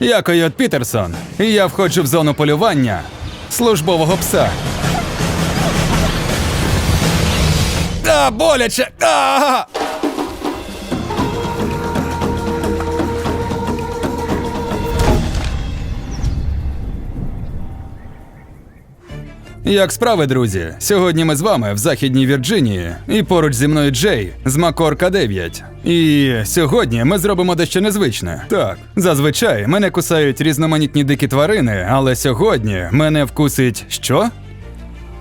Я Койот Пітерсон, і я входжу в зону полювання службового пса. А, боляче! А! Як справи, друзі? Сьогодні ми з вами в Західній Вірджинії, і поруч зі мною Джей з Макорка 9. І сьогодні ми зробимо дещо незвичне. Так, зазвичай мене кусають різноманітні дикі тварини, але сьогодні мене вкусить що?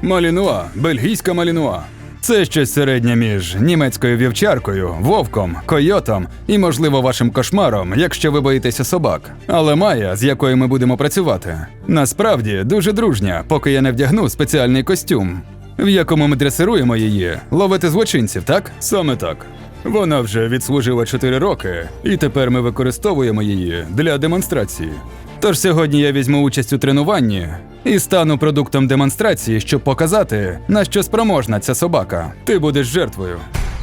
Малінуа, бельгійська малінуа. Це щось середнє між німецькою вівчаркою, вовком, койотом і, можливо, вашим кошмаром, якщо ви боїтеся собак. Але Майя, з якою ми будемо працювати, насправді дуже дружня, поки я не вдягну спеціальний костюм, в якому ми дресируємо її, ловити злочинців, так? Саме так. Вона вже відслужила 4 роки, і тепер ми використовуємо її для демонстрації. Тож сьогодні я візьму участь у тренуванні і стану продуктом демонстрації, щоб показати, на що спроможна ця собака. Ти будеш жертвою.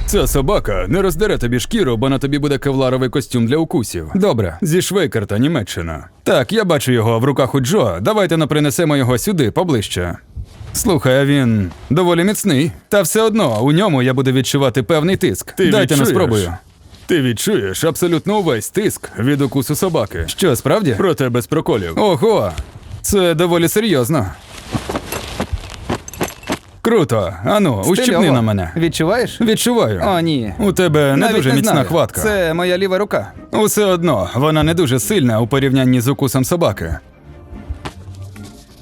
Ця собака не роздере тобі шкіру, бо на тобі буде кевларовий костюм для укусів. Добре, зі Швейкарта, Німеччина. Так, я бачу його в руках у Джо. Давайте напринесемо його сюди, поближче. Слухай, а він доволі міцний. Та все одно у ньому я буду відчувати певний тиск. Ти Дайте не відчуєш? спробую. Ти відчуєш абсолютно увесь тиск від укусу собаки. Що, справді? Проте без проколів. Ого, це доволі серйозно. Круто. Ану, ущипни Стильово. на мене. Відчуваєш? Відчуваю. О, ні. У тебе не Навіть дуже не міцна знаю. хватка. Це моя ліва рука. Усе одно, вона не дуже сильна у порівнянні з укусом собаки.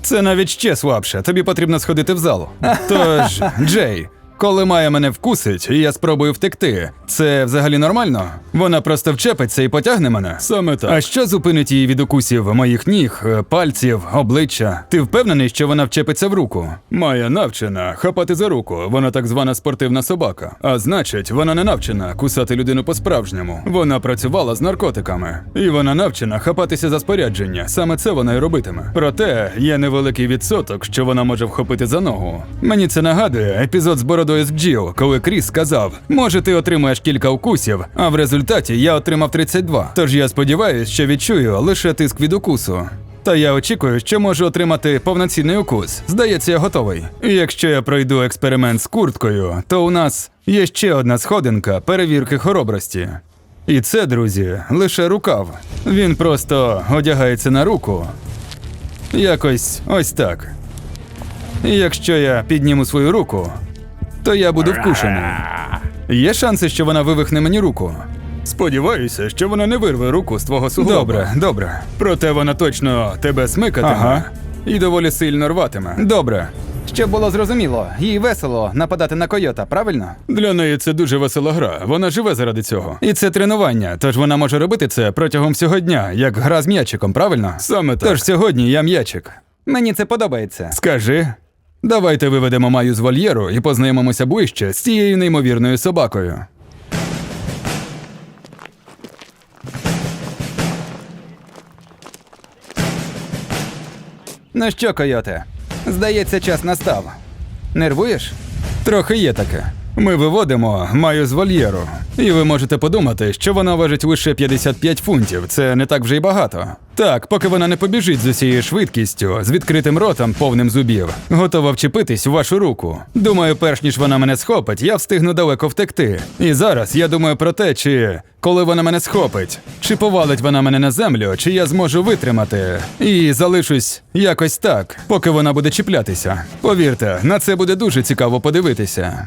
Це навіть ще слабше. Тобі потрібно сходити в зал. Тож, Джей, коли Майя мене вкусить, і я спробую втекти, це взагалі нормально? Вона просто вчепиться і потягне мене. Саме так. А що зупинить її від укусів моїх ніг, е, пальців, обличчя? Ти впевнений, що вона вчепиться в руку? Майя навчена хапати за руку. Вона так звана спортивна собака. А значить, вона не навчена кусати людину по-справжньому. Вона працювала з наркотиками. І вона навчена хапатися за спорядження. Саме це вона й робитиме. Проте є невеликий відсоток, що вона може вхопити за ногу. Мені це нагадує епізод з бородою з коли Кріс сказав: може, ти отримаєш кілька укусів, а в результаті я отримав 32. Тож я сподіваюся, що відчую лише тиск від укусу. Та я очікую, що можу отримати повноцінний укус. Здається, я готовий. І якщо я пройду експеримент з курткою, то у нас є ще одна сходинка перевірки хоробрості. І це, друзі, лише рукав. Він просто одягається на руку. Якось ось так. І якщо я підніму свою руку, то я буду вкушений. Є шанси, що вона вивихне мені руку. Сподіваюся, що вона не вирве руку з твого суглоба. Добре, добре. Проте вона точно тебе смикатиме Ага. і доволі сильно рватиме. Добре. Щоб було зрозуміло, їй весело нападати на койота, правильно? Для неї це дуже весела гра. Вона живе заради цього. І це тренування, тож вона може робити це протягом всього дня, як гра з м'ячиком, правильно? Саме так. Тож сьогодні я м'ячик. Мені це подобається. Скажи. Давайте виведемо Маю з вольєру і познайомимося ближче з цією неймовірною собакою. Ну що, койоте? Здається, час настав. Нервуєш? Трохи є таке. Ми виводимо Маю з вольєру. І ви можете подумати, що вона важить лише 55 фунтів. Це не так вже й багато. Так, поки вона не побіжить з усією швидкістю, з відкритим ротом, повним зубів, готова вчепитись в вашу руку. Думаю, перш ніж вона мене схопить, я встигну далеко втекти. І зараз я думаю про те, чи коли вона мене схопить, чи повалить вона мене на землю, чи я зможу витримати. І залишусь якось так, поки вона буде чіплятися. Повірте, на це буде дуже цікаво подивитися.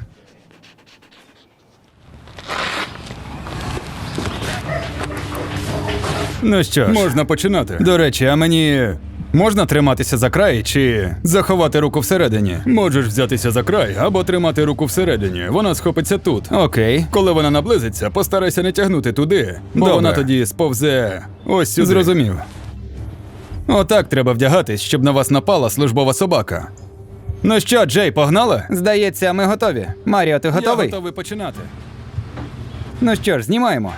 Ну що ж, Можна починати. до речі, а мені можна триматися за край чи заховати руку всередині? Можеш взятися за край або тримати руку всередині. Вона схопиться тут. Окей. Коли вона наблизиться, постарайся не тягнути туди, бо Добре. вона тоді сповзе ось сюди. Зрозумів. Отак треба вдягатись, щоб на вас напала службова собака. Ну що, Джей, погнали? Здається, ми готові. Маріо, ти готовий? Я готовий починати. Ну що ж, знімаємо.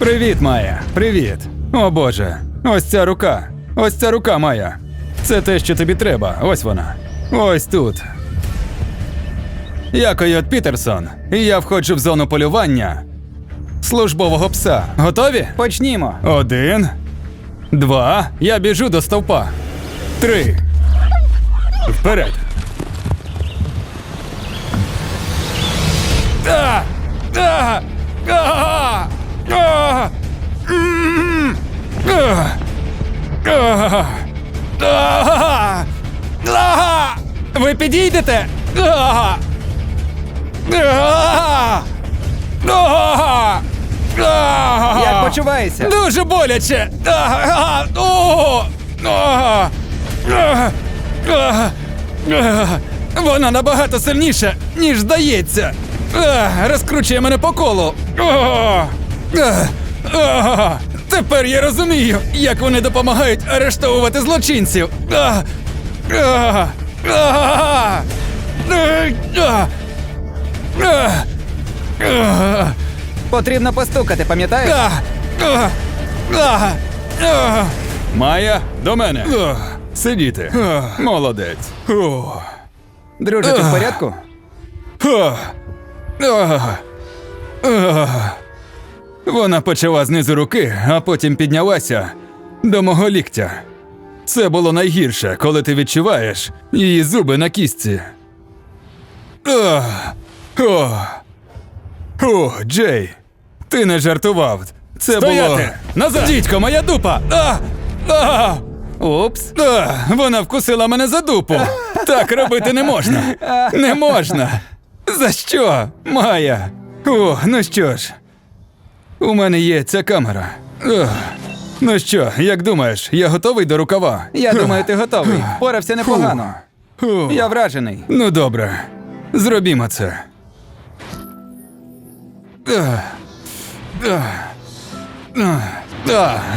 Привіт, Майя. Привіт. О Боже. Ось ця рука. Ось ця рука, Майя. Це те, що тобі треба. Ось вона. Ось тут. Я Койот Пітерсон, і я входжу в зону полювання службового пса. Готові? Почнімо. Один, два. Я біжу до стовпа. Три. Вперед. А! А! А! Ви підійдете? Як почуваєшся? Дуже боляче. Вона набагато сильніша, ніж здається. Розкручує мене по колу. А, а, а. Тепер я розумію, як вони допомагають арештовувати злочинців. А, а, а, а, а, а. Потрібно постукати, пам'ятаєш? А! А! А! А! Майя, до мене. Сидіти. Молодець. О. Друже, ти в порядку? А. А. А. Вона почала знизу руки, а потім піднялася до мого ліктя. Це було найгірше, коли ти відчуваєш її зуби на кістці. А. О. О, Джей, ти не жартував. Це Стояти! було. Назад! Дідько, моя дупа! А! А! Упс. А, вона вкусила мене за дупу. Так робити не можна. Не можна. За що? Майя? О, ну що ж. У мене є ця камера. Ох. Ну що, як думаєш, я готовий до рукава? Я думаю, ти готовий. Впорався непогано. Я вражений. Ну добре. Зробімо це.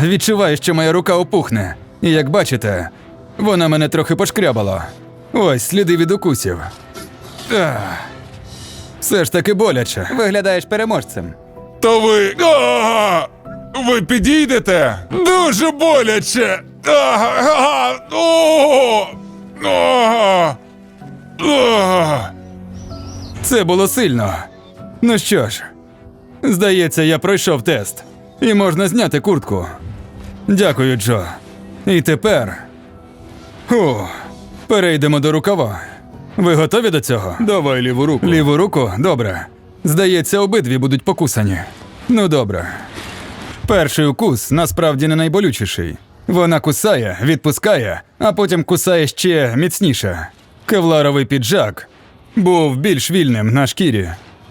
Відчуваю, що моя рука опухне. І як бачите, вона мене трохи пошкрябала. Ось сліди від укусів. Все ж таки боляче. Виглядаєш переможцем. То ви. А! Ви підійдете? Дуже боляче. А! А! О! А! А! Це було сильно. Ну що ж, здається, я пройшов тест. І можна зняти куртку. Дякую, Джо. І тепер. О, перейдемо до рукава. Ви готові до цього? Давай ліву руку. Ліву руку? Добре. Здається, обидві будуть покусані. Ну добре. Перший укус насправді не найболючіший. Вона кусає, відпускає, а потім кусає ще міцніше. Кевларовий піджак був більш вільним на шкірі,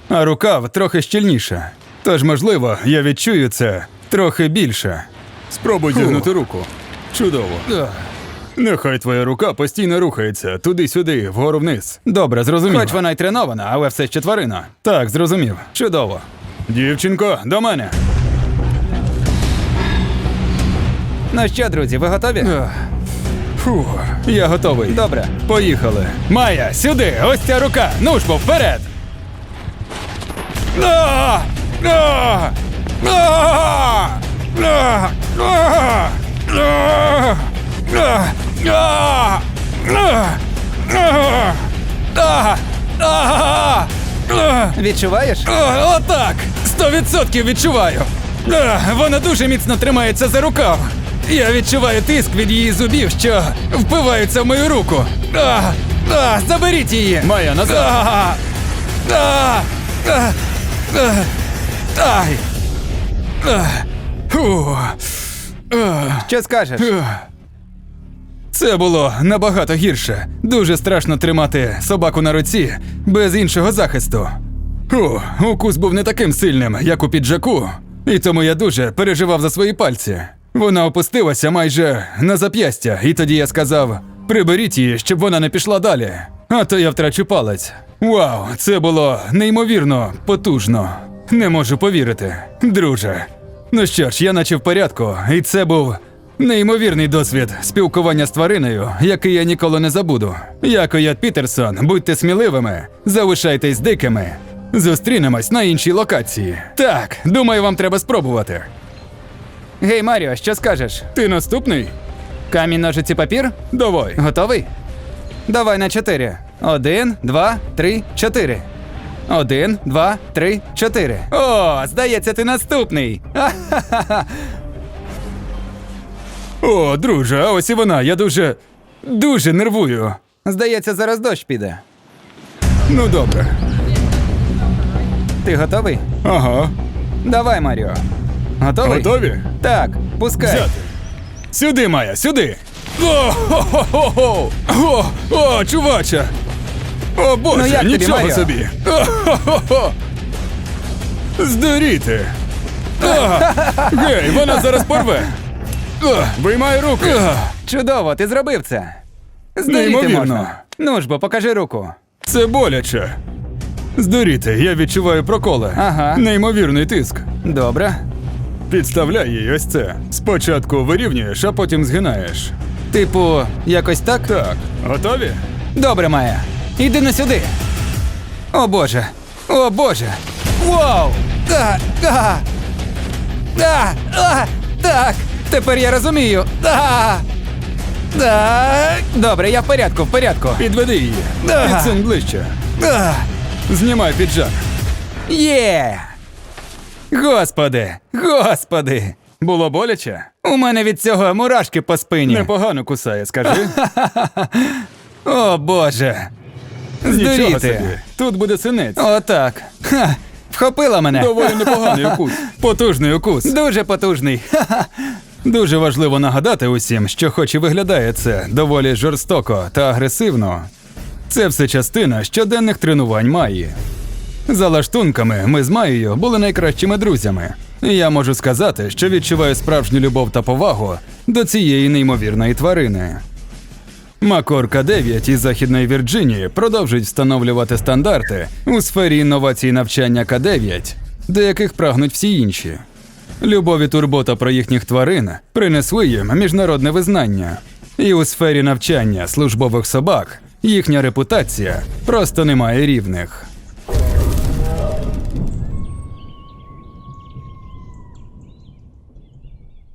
а рукав трохи щільніше. Тож, можливо, я відчую це трохи більше. Спробуй зігнути руку. Чудово. Нехай твоя рука постійно рухається туди-сюди, вгору вниз. Добре, зрозумів. Хоч вона й тренована, але все ще тварина. Так, зрозумів. Чудово. Дівчинко, до мене. Ну що, друзі, ви готові? Фу, я готовий. Добре. Поїхали. Майя, сюди! Ось ця рука! Ну ж бо, вперед! А! А! А! А! А! А! А! Відчуваєш? О, Отак! Сто відсотків відчуваю. Вона дуже міцно тримається за рукав. Я відчуваю тиск від її зубів, що впиваються в мою руку. Заберіть її! Майя, назад. Ай! Що скажеш? Це було набагато гірше. Дуже страшно тримати собаку на руці без іншого захисту. О, укус був не таким сильним, як у піджаку, і тому я дуже переживав за свої пальці. Вона опустилася майже на зап'ястя, і тоді я сказав: приберіть її, щоб вона не пішла далі. А то я втрачу палець. Вау, це було неймовірно потужно. Не можу повірити, друже. Ну що ж, я наче в порядку, і це був Неймовірний досвід спілкування з твариною, який я ніколи не забуду. Я Койот Пітерсон, будьте сміливими, залишайтесь дикими. Зустрінемось на іншій локації. Так, думаю, вам треба спробувати. Гей, Маріо, що скажеш? Ти наступний? Камінь, ножиці, папір? Давай. Готовий? Давай на чотири. Один, два, три, чотири. Один, два, три, чотири. О, здається, ти наступний. Ха-ха-ха. О, друже, а ось і вона. Я дуже. дуже нервую. Здається, зараз дощ піде. Ну добре. Ти готовий? Ага. Давай, Маріо. Готовий? Готові? Так, пускай. Взяти. Сюди, Майя, сюди. О, хо, хо, хо, о, о, чуваче. О, Боже, Ну, як тобі, нічого Маріо? собі. Здуріти. Гей, вона зараз порве. Виймай руки. Чудово, ти зробив це. Неймовірно. можна. Ну ж бо, покажи руку. Це боляче. Здуріти, я відчуваю проколи. Ага. Неймовірний тиск. Добре. Підставляй їй ось це. Спочатку вирівнюєш, а потім згинаєш. Типу, якось так? Так, готові? Добре, Майя. Іди на сюди. О Боже. О Боже. Вау! А, а, а, а, так. Тепер я розумію. А, так. Добре, я в порядку, в порядку. Підведи її. Да. Підсунь ближче. А, Знімай піджак. Є! Господи, господи! Було боляче? У мене від цього мурашки по спині. Непогано кусає, скажи. О Боже. Нічого Здуріти. Тут буде синець. Отак. Ха, вхопила мене. Доволі непоганий укус. Потужний укус. Дуже потужний. Ха-ха. Дуже важливо нагадати усім, що хоч і виглядає це доволі жорстоко та агресивно, це все частина щоденних тренувань Маї. За лаштунками ми з Маєю були найкращими друзями. І я можу сказати, що відчуваю справжню любов та повагу до цієї неймовірної тварини. Макорка 9 із Західної Вірджинії продовжують встановлювати стандарти у сфері інновацій навчання К9, до яких прагнуть всі інші. Любов і турбота про їхніх тварин принесли їм міжнародне визнання. І у сфері навчання службових собак їхня репутація просто не має рівних.